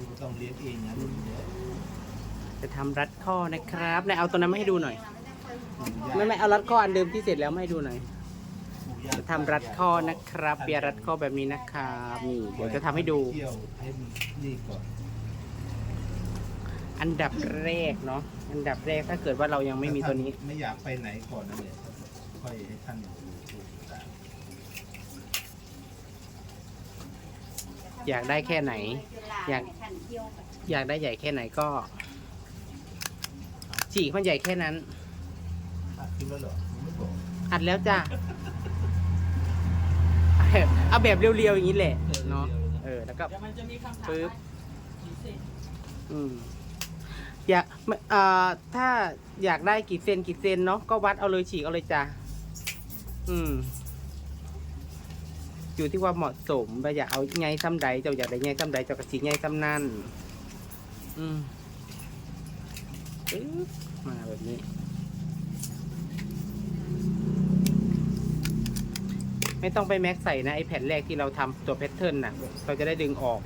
ลูกต้องเลี้ยงเองนะลูกเดี๋ยวจะทำรัดข้อนะครับนายเอาตัวนั้นมาให้ดูหน่อยปู่ย่าไม่ไม่เอารัดข้ออันเดิมที่เสร็จแล้วมาให้ดูหน่อยปู่ย่าจะทำรัดข้อนะครับเบียร์รัดข้อแบบนี้นะครับนี่เดี๋ยวจะทำให้ดู เที่ยวให้มันนี่ก่อนอันดับแรกเนาะ อันดับแรกถ้าเกิดว่าเรายังไม่มีตัวนี้ ไม่อยากไปไหนก่อนนั่นแหละค่อยให้ท่านดูดูตามอยากได้แค่ไหน อยาก อยากได้ใหญ่แค่ไหนก็ ฉีกมันใหญ่แค่นั้นอะคิดแล้วเหรอไม่บอกอัดแล้วจ้ะ เอาแบบเรียวๆอย่างนี้แหละเนาะ เออ แล้วก็ เดี๋ยวมันจะมีคำถามปึ๊บกี่เซนอืมอยากเอ่อถ้าอยากได้กี่เซนกี่เซนเนาะก็วัดเอาเลยฉีกเอาเลยจ้ะ อืม อยู่ที่ว่าเหมาะสมว่าอยากเอาไงซ้ำใดเจ้าอยากได้ไงซ้ำใดเจ้ากระสีไงซ้ำนั่นอืมมาแบบนี้ ไม่ต้องไปแม็กใส่นะไอแผ่นแรกที่เราทำตัวแพทเทิร์นน่ะ เราจะได้ดึงออก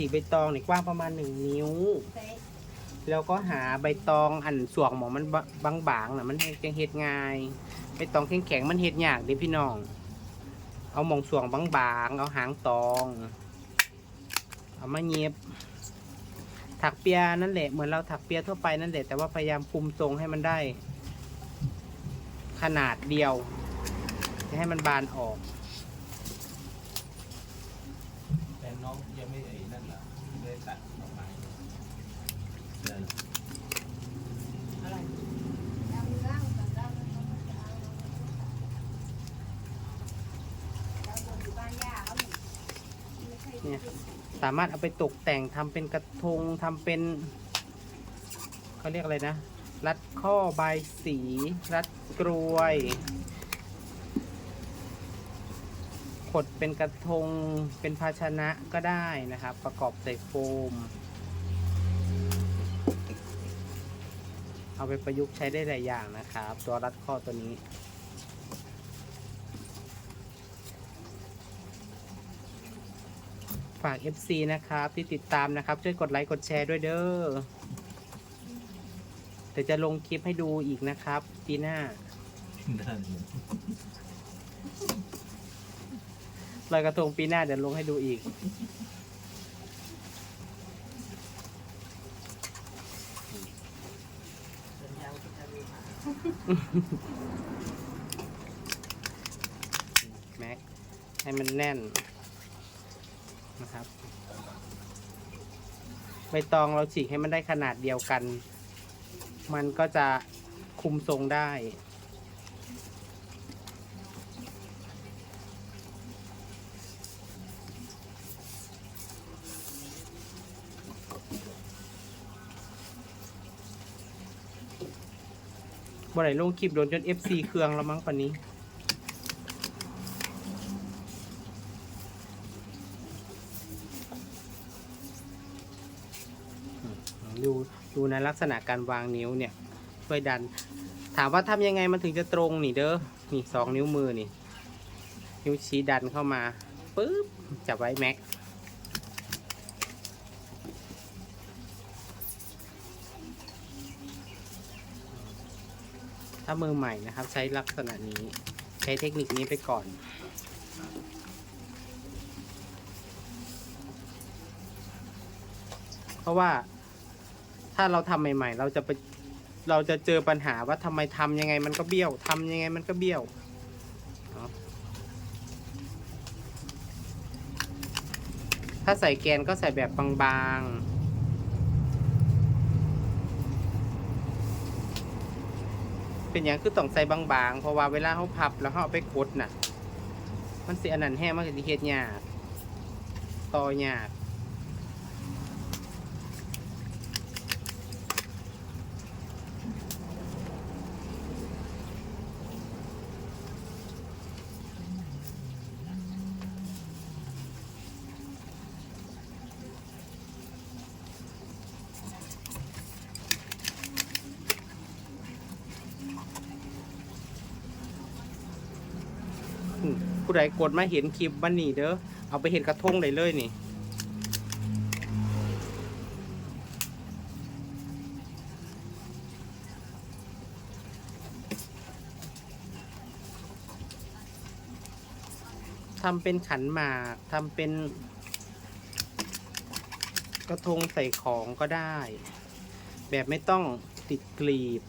ฉีกใบตองนี่กว้างประมาณหนึ่งนิ้ว แล้วก็หาใบตองอันสวงหมอมันบางๆน่ะมันจังเฮ็ดง่ายใบตองแข็งๆมันเฮ็ดยากเด้พี่น้อง เอาหมองสวงบางๆเอาหางตอง เอามาเย็บ ถักเปียนั่นแหละเหมือนเราถักเปียทั่วไปนั่นแหละแต่ว่าพยายามคุมทรงให้มันได้ ขนาดเดียวจะให้มันบานออก แต่น้องยังไม่ไอ้นั่นเหรอไม่ได้ตัดออกมาอะไรเนี่ยสามารถเอาไปตกแต่งทำเป็นกระทงทำเป็นเขาเรียกอะไรนะ รัดข้อใบสี รัดกรวย ขดเป็นกระทงเป็นภาชนะก็ได้นะครับ ประกอบใส่โฟม เอาไปประยุกต์ใช้ได้หลายอย่างนะครับ ตัวรัดข้อตัวนี้ ฝาก FC นะครับ ที่ติดตามนะครับ ช่วยกดไลค์กดแชร์ด้วยเด้อเดี๋ยวจะลงคลิปให้ดูอีกนะครับปีหน้า นั่น ลอยกระทงปีหน้าเดี๋ยวลงให้ดูอีก แม็ก ให้มันแน่นนะครับ ใบตองเราฉีกให้มันได้ขนาดเดียวกัน มันก็จะคุมทรงได้ บ่ได้ลงคลิปโดนจน FC เครื่องแล้วมั้งปานนี้ ดูดูในลักษณะการวางนิ้วเนี่ยช่วยดัน ถามว่าทำยังไงมันถึงจะตรงนี่เด้อ นี่สองนิ้วมือนี่ นิ้วชี้ดันเข้ามาปึ๊บจับไว้แม็ก ถ้ามือใหม่นะครับ ใช้ลักษณะนี้ ใช้เทคนิคนี้ไปก่อน เพราะว่าถ้าเราทำใหม่ ๆ เราจะไปเราจะเจอปัญหาว่าทำไมทำยังไงมันก็เบี้ยวทำยังไงมันก็เบี้ยวถ้าใส่แกนก็ใส่แบบบางๆ เป็นอย่างคือต้องใส่บางๆ เพราะว่าเวลาเขาพับแล้วเขาเอาไปกดน่ะ มันเสียอันนั้นแห้งมันก็สิเฮ็ดยากต่อยาก ผู้ใดกดมาเห็นคลิปวันนี้เด้อเอาไปเห็นกระทงได้เลยนี่ทำเป็นขันหมากทำเป็น กระทงใส่ของก็ได้ แบบไม่ต้องติดกลีบ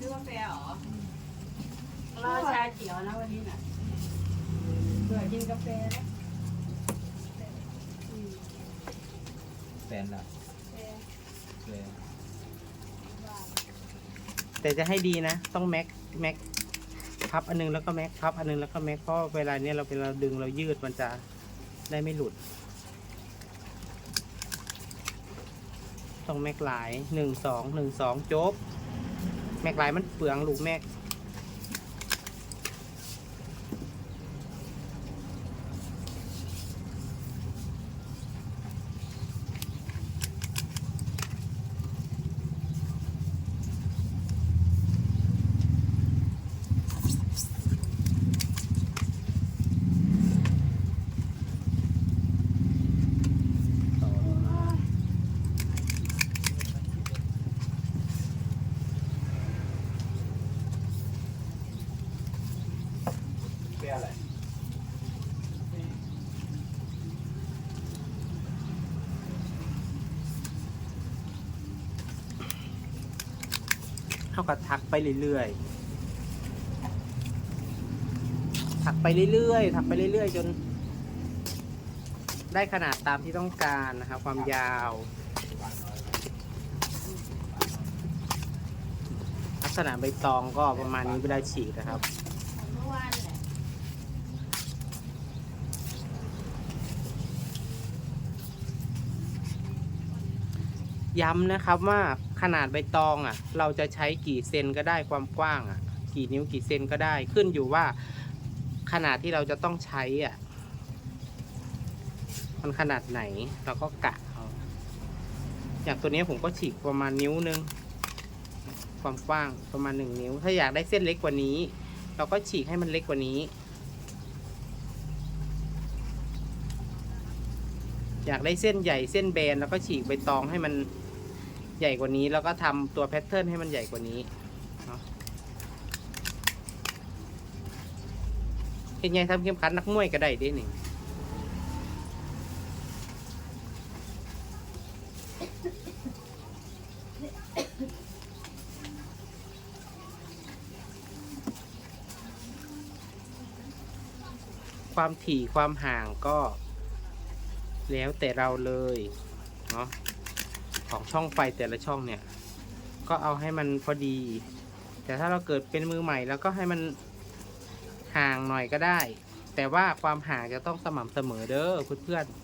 ซื้อกาแฟเหรอเราชาเขียวนะวันนี้น่ะเบื่อกินกาแฟนะอืมแฟนละกาแฟแฟนบ้าแต่จะให้ดีนะ ต้องแม็กแม็กพับอันนึงแล้วก็แม็กพับอันนึงแล้วก็แม็กเพราะเวลาเนี้ยเราเวลาดึงเรายืดมันจะได้ไม่หลุด ต้องแม็กหลายหนึ่งสองหนึ่งสองจบ แม็กหลายมันเปลืองลูกแม็ก ต่อลงมาแฟนอะไร เท่า ก็ทักไปเรื่อยๆ ทักไปเรื่อยๆ ทักไปเรื่อยๆ จน ได้ขนาดตามที่ต้องการนะครับ ความยาว ลักษณะใบตองก็ประมาณนี้เวลาฉีกนะครับ ของเมื่อวานแหละ ย้ำนะครับว่าขนาดใบตองอะ เราจะใช้กี่เซนก็ได้ความกว้างอะ กี่นิ้วกี่เซนก็ได้ขึ้นอยู่ว่าขนาดที่เราจะต้องใช้อะ มันขนาดไหนเราก็กะเอาอย่างตัวนี้ผมก็ฉีกประมาณนิ้วนึงความกว้างประมาณหนึ่งนิ้ว ถ้าอยากได้เส้นเล็กกว่านี้ เราก็ฉีกให้มันเล็กกว่านี้ อยากได้เส้นใหญ่เส้นแบนแล้วก็ฉีกใบตองให้มัน ใหญ่กว่านี้ แล้วก็ทำตัวแพทเทิร์นให้มันใหญ่กว่านี้เนาะเป็นไงทำเข้มขันนักมวยก็ได้ด้นี่ความถี่ความห่างก็ แล้วแต่เราเลยเนาะ ของช่องไฟแต่ละช่องเนี่ย ก็เอาให้มันพอดี แต่ถ้าเราเกิดเป็นมือใหม่แล้วก็ให้มันห่างหน่อยก็ได้ แต่ว่าความห่างจะต้องสม่ำเสมอเด้อเพื่อนๆ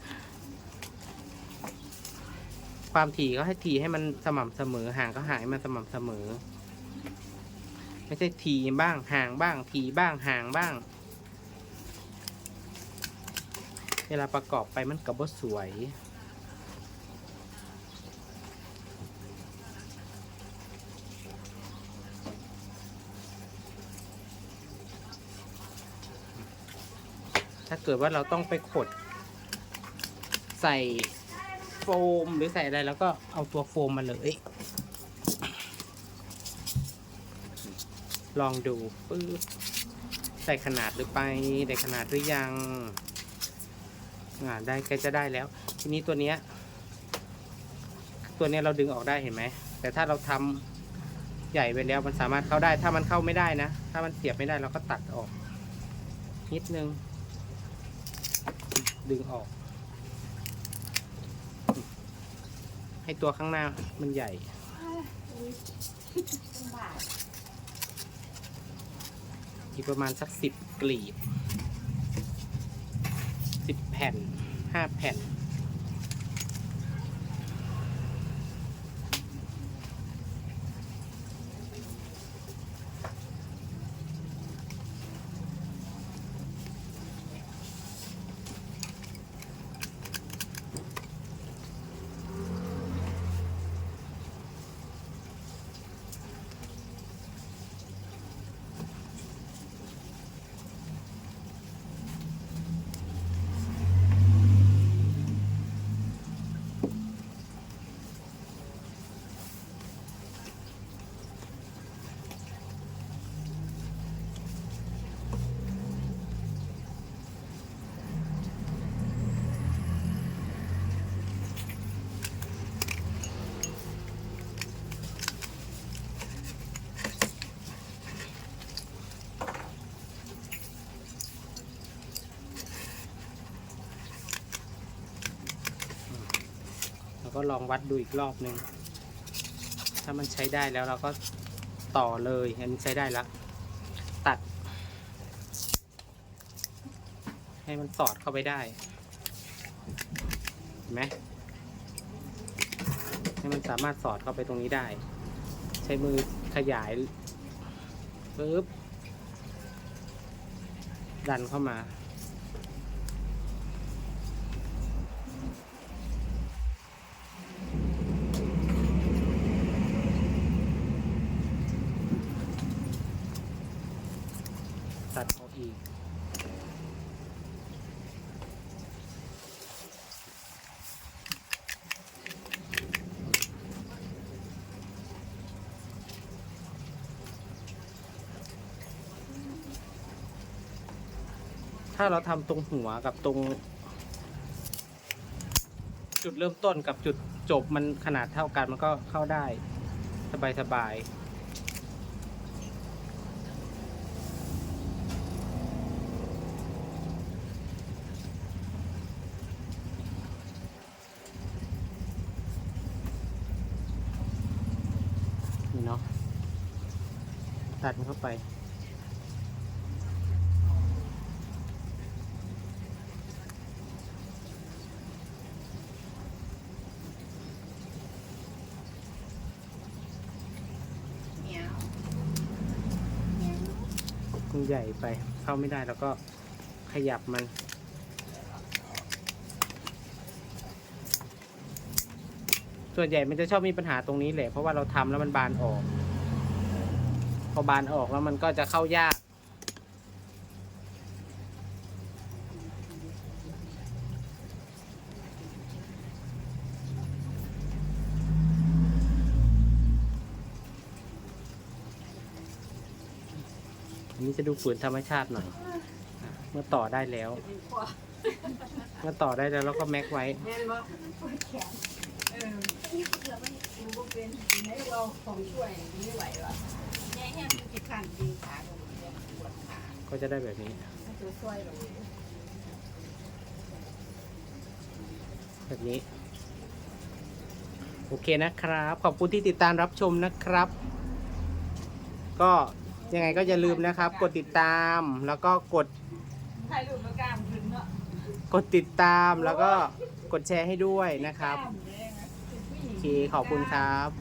ความถี่ก็ให้ถี่ให้มันสม่ำเสมอ ห่างก็ห่างให้มันสม่ำเสมอ ไม่ใช่ถี่บ้างห่างบ้าง ถี่บ้างห่างบ้างเวลาประกอบไปมันกับว่าสวย ถ้าเกิดว่าเราต้องไปขด ใส่โฟมหรือใส่อะไรแล้วก็เอาตัวโฟมมาเลย ลองดูปึ๊บใส่ขนาดหรือไปได้ขนาดหรือยังอ่าได้กล้จะได้แล้ว ทีนี้ตัวเนี้ย ตัวเนี้ยเราดึงออกได้เห็นไหม แต่ถ้าเราทใหญ่ไปแล้วมันสามารถเข้าได้ ถ้ามันเข้าไม่ได้นะ ถ้ามันเสียบไม่ได้เราก็ตัดออก นิดนึง ดึงออก ให้ตัวข้างหน้ามันใหญ่อีกประมาณสักสิบกลีบสิบแผ่นห้าแผ่น ล้วก็ลองวัดดูอีกรอบหนึ่งถ้ามันใช้ได้แล้วเราก็ต่อเลยอันนี้ใช้ได้แล้วตัด ให้มันสอดเข้าไปได้เห็นไหมให้มันสามารถสอดเข้าไปตรงนี้ได้ ใช้มือขยายปึ๊บดันเข้ามาีถ้าเราทำตรงหัวกับตรง จุดเริ่มต้นกับจุดจบมันขนาดเท่ากันมันก็เข้าได้ สบายสบายๆ นี่เนาะ ตัดมันเข้าไปเหนียวมันใหญ่ไป เข้าไม่ได้แล้วก็ขยับมันส่วนใหญ่มันจะชอบมีปัญหาตรงนี้แหละ เพราะว่าเราทำแล้วมันบานออก พอบานออกแล้วมันก็จะเข้ายาก อันนี้จะดูฝืนธรรมชาติหน่อย เมื่อต่อได้แล้ว เมื่อต่อได้แล้วเราก็แม็กไว้ แม่นบ่ปวดแขนเออเราไม่ดูบ่เป็นให้เราของช่วยไม่ไหวว่ะ ย่แห้งมันสิขันดีขาตรงปวดขาก็จะได้แบบนี้ให้ตัวช่วยเราแบบนี้ โอเคนะครับ ขอบคุณที่ติดตามรับชมนะครับ ก็ยังไงก็อย่าลืมนะครับ กดติดตามแล้วก็กดถ่ายรูปแล้วกล้ามขึ้นเนาะกดติดตามแล้วก็กดแชร์ให้ด้วยนะครับ โอเคขอบคุณครับ